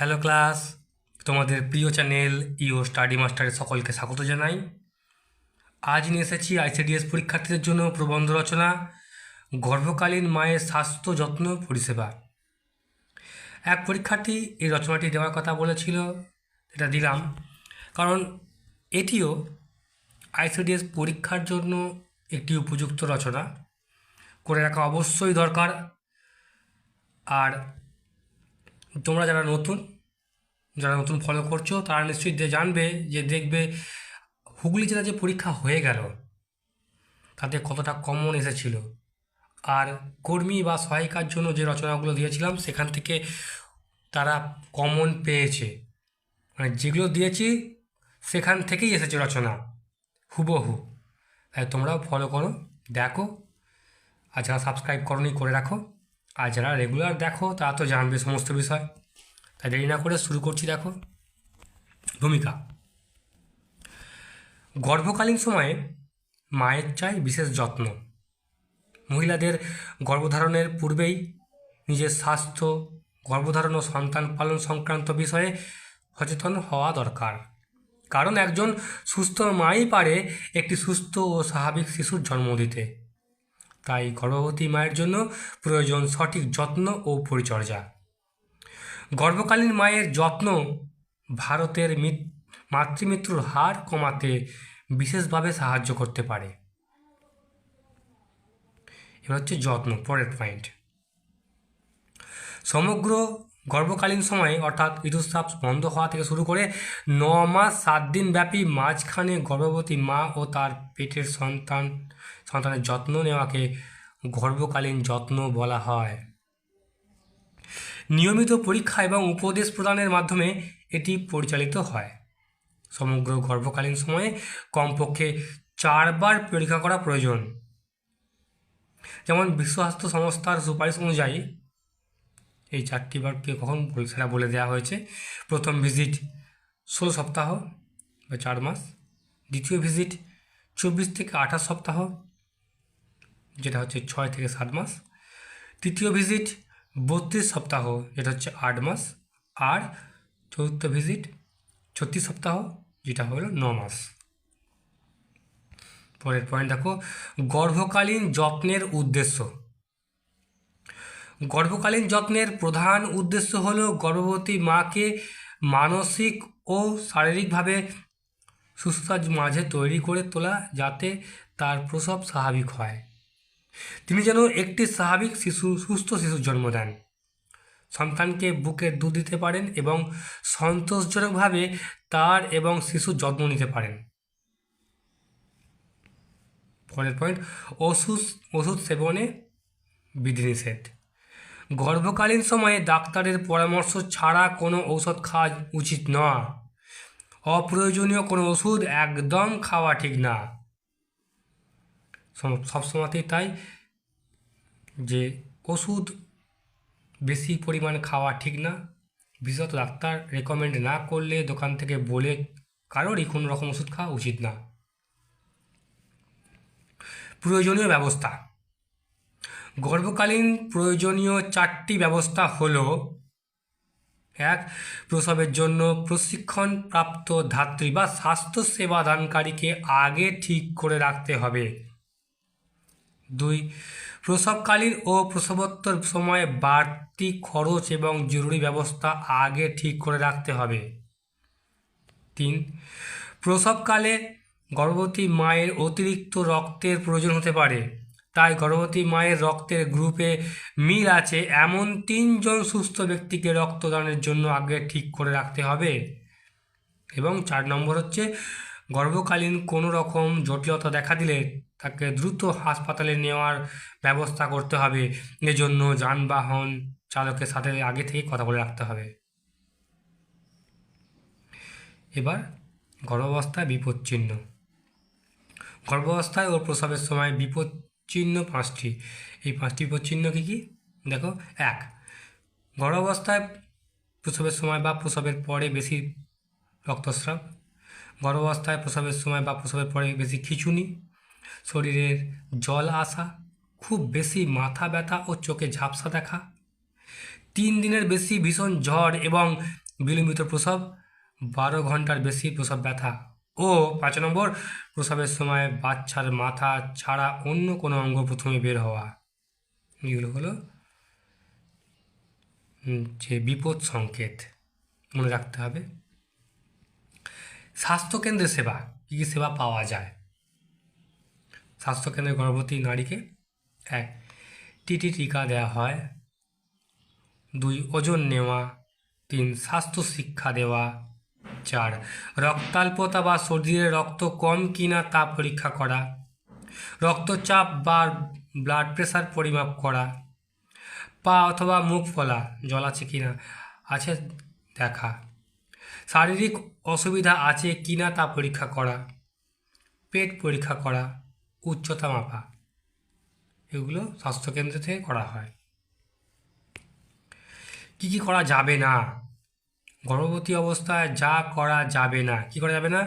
Hello class তোমাদের প্রিয় channel ইও স্টাডি মাস্টারে সকলকে স্বাগত জানাই। আজ নিয়ে এসেছি আইসিডিএস পরীক্ষার্থীদের জন্য প্রবন্ধ রচনা, গর্ভকালীন মায়ের স্বাস্থ্য যত্ন পরিষেবা। এক পরীক্ষার্থী এই রচনাটি দেওয়ার কথা বলেছিল এটা দিলাম। কারণ এটিও আইসিডিএস পরীক্ষার জন্য একটি উপযুক্ত রচনা। করে রাখা অবশ্যই দরকার। আর তোমরা যারা নতুন যারা নতুন ফলো করছ, তারা নিশ্চয়ই জানবে যে দেখবে হুগলি জেলা যে পরীক্ষা হয়ে গেল, তাতে কতটা কমন এসেছিল। আর কর্মী বা সহায়িকার জন্য যে রচনাগুলো দিয়েছিলাম, সেখান থেকে তারা কমন পেয়েছে। মানে যেগুলো দিয়েছি, সেখান থেকেই এসেছে রচনা, হুবহু। তাই তোমরাও ফলো করো, দেখো, আর যারা সাবস্ক্রাইব করনি, করে রাখো। আর যারা রেগুলার দেখো, তারা তো জানবে সমস্ত বিষয়। তাই দেরি না করে শুরু করছি, দেখো। ভূমিকা। গর্ভকালীন সময়ে মায়ের চাই বিশেষ যত্ন। মহিলাদের গর্ভধারণের পূর্বেই নিজের স্বাস্থ্য, গর্ভধারণ ও সন্তান পালন সংক্রান্ত বিষয়ে সচেতন হওয়া দরকার। কারণ একজন সুস্থ মাই পারে একটি সুস্থ ও স্বাভাবিক শিশুর জন্ম দিতে। তাই গর্ভবতী মায়ের জন্য প্রয়োজন সঠিক যত্ন ও পরিচর্যা। গর্ভকালীন মায়ের যত্ন ভারতের মৃত- মাতৃমৃত্যুর হার কমাতে বিশেষভাবে সাহায্য করতে পারে। এবার হচ্ছে যত্ন, পরের পয়েন্ট সমগ্র গর্ভকালীন সময়ে অর্থাৎ ঋতুস্রাব বন্ধ হওয়া থেকে শুরু করে ন মাস সাত দিন ব্যাপী মাঝখানে গর্ভবতী মা ও তার পেটের সন্তান, সন্তানের যত্ন নেওয়াকে গর্ভকালীন যত্ন বলা হয়। নিয়মিত পরীক্ষা এবং উপদেশ প্রদানের মাধ্যমে এটি পরিচালিত হয়। সমগ্র গর্ভকালীন সময়ে কমপক্ষে চারবার পরীক্ষা করা প্রয়োজন। যেমন বিশ্ব স্বাস্থ্য সংস্থার সুপারিশ অনুযায়ী এই চারটি বারকে কখন সেটা বলে দেওয়া হয়েছে। প্রথম ভিজিট ষোলো সপ্তাহ বা চার মাস। দ্বিতীয় ভিজিট চব্বিশ থেকে আঠাশ সপ্তাহ, যেটা হচ্ছে ছয় থেকে সাত মাস। তৃতীয় ভিজিট বত্রিশ সপ্তাহ, যেটা হচ্ছে আট মাস। আর চতুর্থ ভিজিট ছত্রিশ সপ্তাহ, যেটা হলো ন মাস। পরের পয়েন্ট দেখো, গর্ভকালীন যত্নের উদ্দেশ্য। গর্ভকালীন যত্নের প্রধান উদ্দেশ্য হল গর্ভবতী মাকে মানসিক ও শারীরিকভাবে সুস্থতার মাঝে তৈরি করে তোলা যাতে তার প্রসব স্বাভাবিক হয়। তিনি যেন একটি স্বাভাবিক শিশু, সুস্থ শিশুর জন্ম দেন। সন্তানকে বুকে দুধ দিতে পারেন এবং সন্তোষজনকভাবে তার এবং শিশুর যত্ন নিতে পারেন। পরের পয়েন্ট ওষুধ ওষুধ সেবনে বিধিনিষেধ। গর্ভকালীন সময়ে ডাক্তারের পরামর্শ ছাড়া কোনো ঔষধ খাওয়া উচিত না। অপ্রয়োজনীয় কোনো ওষুধ একদম খাওয়া ঠিক না। সব- সবসময়তেই তাই যে ওষুধ বেশি পরিমাণ খাওয়া ঠিক না, বিশেষত ডাক্তার রেকমেন্ড না করলে দোকান থেকে বলে কারোরই কোনো রকম ওষুধ খাওয়া উচিত না। প্রয়োজনীয় ব্যবস্থা। গর্ভকালীন প্রয়োজনীয় চারটি ব্যবস্থা হলো এক, প্রসবের জন্য প্রশিক্ষণ প্রাপ্ত ধাত্রী বা স্বাস্থ্য সেবা দানকারীকে আগে ঠিক করে রাখতে হবে। দুই, প্রসবকালীন ও প্রসবোত্তর সময়ে বাড়তি খরচ এবং জরুরি ব্যবস্থা আগে ঠিক করে রাখতে হবে। তিন, প্রসবকালে গর্ভবতী মায়ের অতিরিক্ত রক্তের প্রয়োজন হতে পারে। তাই গর্ভবতী মায়ের রক্তের গ্রুপে মিল আছে এমন তিনজন সুস্থ ব্যক্তিকে রক্তদানের জন্য আগে ঠিক করে রাখতে হবে। এবং চার নম্বর হচ্ছে, গর্ভকালীন কোনো রকম জটিলতা দেখা দিলে তাকে দ্রুত হাসপাতালে নেওয়ার ব্যবস্থা করতে হবে। এজন্য যানবাহন চালকের সাথে আগে থেকে কথা বলে রাখতে হবে। এবার গর্ভাবস্থায় বিপদচিহ্ন। গর্ভাবস্থায় ও প্রসবের সময় বিপদচিহ্ন পাঁচটি। এই পাঁচটি বিপদচিহ্ন কী কী? দেখো, এক। গর্ভাবস্থায় প্রসবের সময় বা প্রসবের পরে বেশি রক্তস্রাব। গর্ভাবস্থায় প্রসবের সময় বা প্রসবের পরে বেশি খিচুনি। শরীরের জল আসা, খুব বেশি মাথা ব্যথা ও চোখে ঝাপসা দেখা। তিন দিনের বেশি ভীষণ ঝড় এবং বিলম্বিত প্রসব। বারো ঘণ্টার বেশি প্রসব ব্যথা। ও পাঁচ নম্বর, প্রসবের সময় বাচ্চার মাথা ছাড়া অন্য কোনো অঙ্গ প্রথমে বের হওয়া। এগুলো হলো যে বিপদ সংকেত মনে রাখতে হবে। স্বাস্থ্যকেন্দ্রের সেবা, কী কী সেবা পাওয়া যায়? স্বাস্থ্যকেন্দ্রে গর্ভবতী নারীকে, এক টিটি টিকা দেওয়া হয়। দুই, ওজন নেওয়া। তিন, স্বাস্থ্য শিক্ষা দেওয়া। চার রক্তাল্পতা বা শরীরে রক্ত কম কিনা তা পরীক্ষা করা। রক্তচাপ বা ব্লাড প্রেশার পরিমাপ করা। পা অথবা মুখ ফলা, জল আছে কিনা, আছে দেখা। শারীরিক অসুবিধা আছে কিনা তা পরীক্ষা করা। পেট পরীক্ষা করা, উচ্চতা মাপা। এগুলো স্বাস্থ্যকেন্দ্র থেকে করা হয়। কি কি করা যাবে না? গর্ভবতী অবস্থায় যা করা যাবে না। কি করা যাবে না?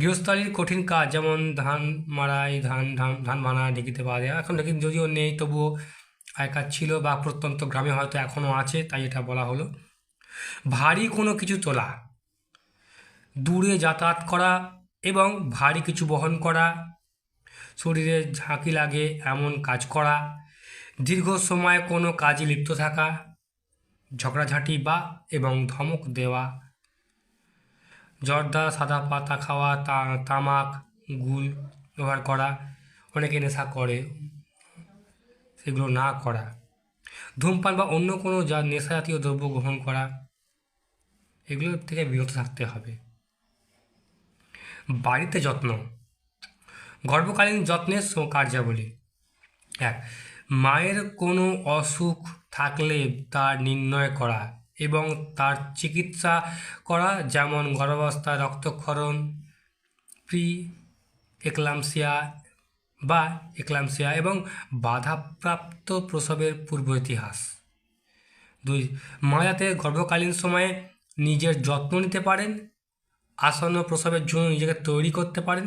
গৃহস্থালির কঠিন কাজ, যেমন ধান মারাই ধান ধান ধান ভাঙা, ঢেকিতে পাওয়া যায় এখন ঢেকি যদিও নেই, তবুও আগেকার ছিল বা প্রত্যন্ত গ্রামে হয়তো এখনও আছে, তাই এটা বলা হলো। ভারী কোনো কিছু তোলা, দূরে যাতায়াত করা এবং ভারী কিছু বহন করা, শরীরে ঝাঁকি লাগে এমন কাজ করা, দীর্ঘ সময় কোনো কাজে লিপ্ত থাকা ঝগড়াঝাঁটি বা এবং ধমক দেওয়া। জর্দা সাদা পাতা খাওয়া, তা, তামাক, গুল ব্যবহার করা, অনেকে নেশা করে, সেগুলো না করা। ধূমপান বা অন্য কোনো যা নেশা জাতীয় দ্রব্য গ্রহণ করা, এগুলো থেকে বিরত থাকতে হবে। বাড়িতে যত্ন। গর্ভকালীন যত্নের কার্যাবলী। এক, মায়ের কোনো অসুখ থাকলে তার নির্ণয় করা এবং তার চিকিৎসা করা, যেমন গর্ভাবস্থায় রক্তক্ষরণ প্রি এক্লামসিয়া বা এক্লামসিয়া এবং বাধাপ্রাপ্ত প্রসবের পূর্ব ইতিহাস দুই মা যাতে গর্ভকালীন সময়ে নিজের যত্ন নিতে পারেন, আসন্ন প্রসবের জন্য নিজেকে তৈরি করতে পারেন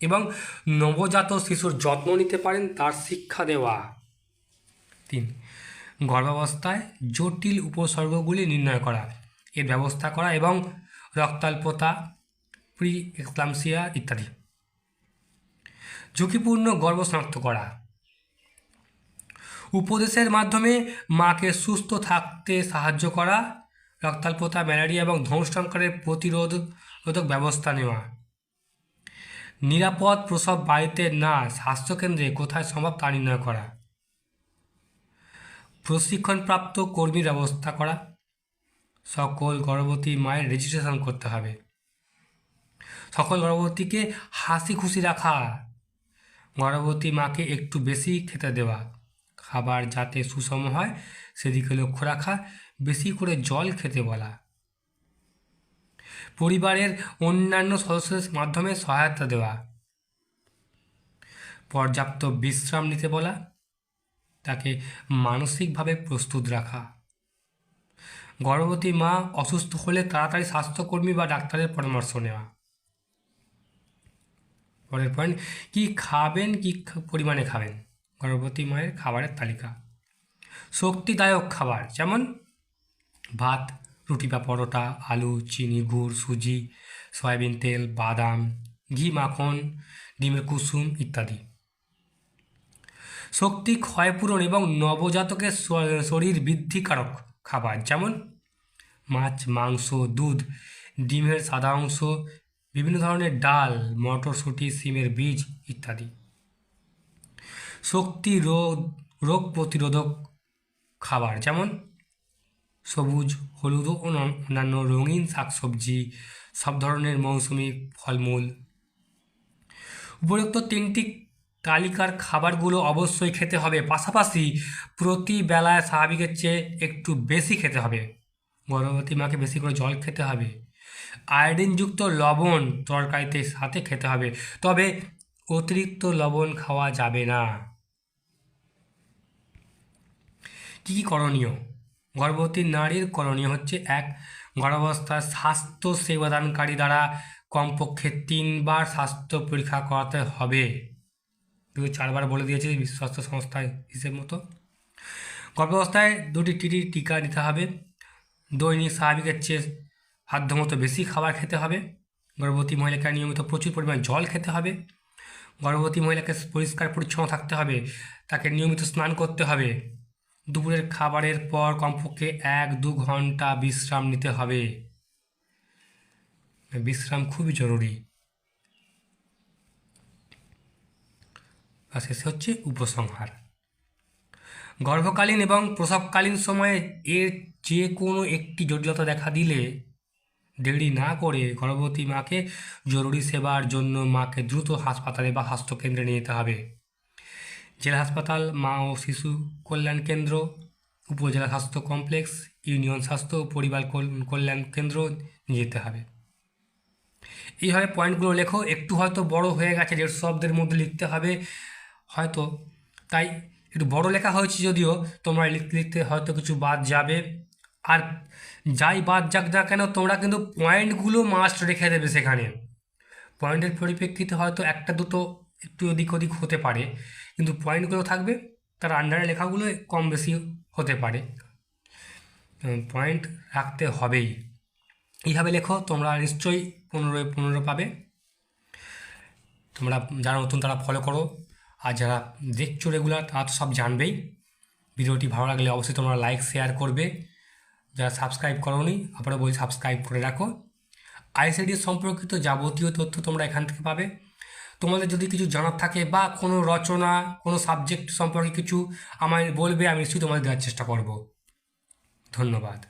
এবং নবজাত শিশুর যত্ন নিতে পারেন তার শিক্ষা দেওয়া। তিন গর্ভাবস্থায় জটিল উপসর্গগুলি নির্ণয় করা, এর ব্যবস্থা করা এবং রক্তাল্পতা প্রি এক্লামসিয়া ইত্যাদি। ঝুঁকিপূর্ণ গর্ভ শনাক্ত করা। উপদেশের মাধ্যমে মাকে সুস্থ থাকতে সাহায্য করা, রক্তাল্পতা, ম্যালেরিয়া এবং ধ্বংসংকারের প্রতিরোধ রোধক ব্যবস্থা নেওয়া। নিরাপদ প্রসব বাড়িতে না, স্বাস্থ্যকেন্দ্রে কোথায় সম্ভব তা নির্ণয় করা। প্রশিক্ষণপ্রাপ্ত কর্মীর ব্যবস্থা করা। সকল গর্ভবতী মায়ের রেজিস্ট্রেশন করতে হবে। সকল গর্ভবতীকে হাসি খুশি রাখা। গর্ভবতী মাকে একটু বেশি খেতে দেওয়া। খাবার যাতে সুষম হয়, সেদিকে লক্ষ্য রাখা। বেশি করে জল খেতে বলা। পরিবারের অন্যান্য সদস্যদের মাধ্যমে সহায়তা দেওয়া। পর্যাপ্ত বিশ্রাম নিতে বলা। তাকে মানসিকভাবে প্রস্তুত রাখা। গর্ভবতী মা অসুস্থ হলে তাড়াতাড়ি স্বাস্থ্যকর্মী বা ডাক্তারের পরামর্শ নেওয়া। পরের পয়েন্ট কি খাবেন, কি পরিমাণে খাবেন? গর্ভবতী মায়ের খাবারের তালিকা। শক্তিদায়ক খাবার যেমন ভাত, রুটি বা পরোটা, আলু, চিনি, গুড়, সুজি, সয়াবিন তেল, বাদাম, ঘি, মাখন, ডিমের কুসুম ইত্যাদি। শক্তি ক্ষয়পূরণ এবং নবজাতকের শরীর বৃদ্ধিকারক খাবার, যেমন মাছ, মাংস, দুধ, ডিমের সাদা অংশ, বিভিন্ন ধরনের ডাল, মটরশুঁটি, সিমের বীজ ইত্যাদি। শক্তি রোগ রোগ প্রতিরোধক খাবার, যেমন সবুজ, হলুদ ও অন্যান্য রঙিন শাকসবজি, সব ধরনের মৌসুমি ফলমূল। উপরোক্ত তিনটি তালিকার খাবারগুলো অবশ্যই খেতে হবে। পাশাপাশি প্রতি বেলায় স্বাভাবিকের চেয়ে একটু বেশি খেতে হবে। গর্ভবতী মাকে বেশি করে জল খেতে হবে। আয়োডিনযুক্ত লবণ তরকারিতে সাথে খেতে হবে। তবে অতিরিক্ত লবণ খাওয়া যাবে না। কী কী করণীয়? গর্ভবতী নারীর করণীয় হচ্ছে, এক, গর্ভাবস্থায় স্বাস্থ্য সেবাদানকারী দ্বারা কমপক্ষে তিনবার স্বাস্থ্য পরীক্ষা করাতে হবে। দু চারবার বলে দিয়েছে বিশ্ব স্বাস্থ্য সংস্থার হিসেব মতো। গর্ভাবস্থায় দুটি টিটি টিকা নিতে হবে। দৈনিক স্বাভাবিকের চেয়ে সাধ্যমতো বেশি খাবার খেতে হবে। গর্ভবতী মহিলাকে নিয়মিত প্রচুর পরিমাণ জল খেতে হবে। গর্ভবতী মহিলাকে পরিষ্কার পরিচ্ছন্ন থাকতে হবে। তাকে নিয়মিত স্নান করতে হবে। দুপুরের খাবারের পর কমপক্ষে এক দু ঘণ্টা বিশ্রাম নিতে হবে। বিশ্রাম খুবই জরুরি। আর শেষে হচ্ছে উপসংহার। গর্ভকালীন এবং প্রসবকালীন সময়ে এর যে কোনো একটি জটিলতা দেখা দিলে দেরি না করে গর্ভবতী মাকে জরুরি সেবার জন্য মাকে দ্রুত হাসপাতালে বা স্বাস্থ্যকেন্দ্রে নিয়ে যেতে হবে। জেলা হাসপাতাল, মা ও শিশু কল্যাণ কেন্দ্র, উপজেলা স্বাস্থ্য কমপ্লেক্স, ইউনিয়ন স্বাস্থ্য পরিবার কল- কল্যাণ কেন্দ্র নিয়ে যেতে হবে। এইভাবে পয়েন্টগুলো লেখো। একটু হয়তো বড় হয়ে গেছে দেড়শো শব্দের মধ্যে লিখতে হবে হয়তো। তাই একটু বড় লেখা হয়েছে যদিও, তোমরা লিখতে লিখতে হয়তো কিছু বাদ যাবে। আর যাই বাদ যাক না কেন, তোমরা কিন্তু পয়েন্টগুলো মাস্ট রেখে দেবে সেখানে। পয়েন্টের পরিপ্রেক্ষিতে হয়তো একটা দুটো একটু ওদিক ওদিক হতে পারে। কিন্তু পয়েন্টগুলো থাকবে, তার আন্ডারে লেখাগুলো কম বেশি হতে পারে। পয়েন্ট রাখতে হবেই। এইভাবে লেখো, তোমরা নিশ্চয়ই পনেরো পনেরো পাবে। তোমরা যারা নতুন, তারা ফলো করো। আর যারা দেখছ রেগুলার তারা তো সব জানবেই। ভিডিওটি ভালো লাগলে অবশ্যই তোমরা লাইক শেয়ার করবে। যারা সাবস্ক্রাইব করোনি আপনারা বলি সাবস্ক্রাইব করে রাখো। আইসিডি সম্পর্কিত যাবতীয় তথ্য তোমরা এখান থেকে পাবে। তোমাদের যদি কিছু জানার থাকে বা কোনো রচনা, কোনো সাবজেক্ট সম্পর্কে কিছু আমায় বলবে, আমি নিশ্চয়ই তোমাদের দেওয়ার চেষ্টা করব। ধন্যবাদ।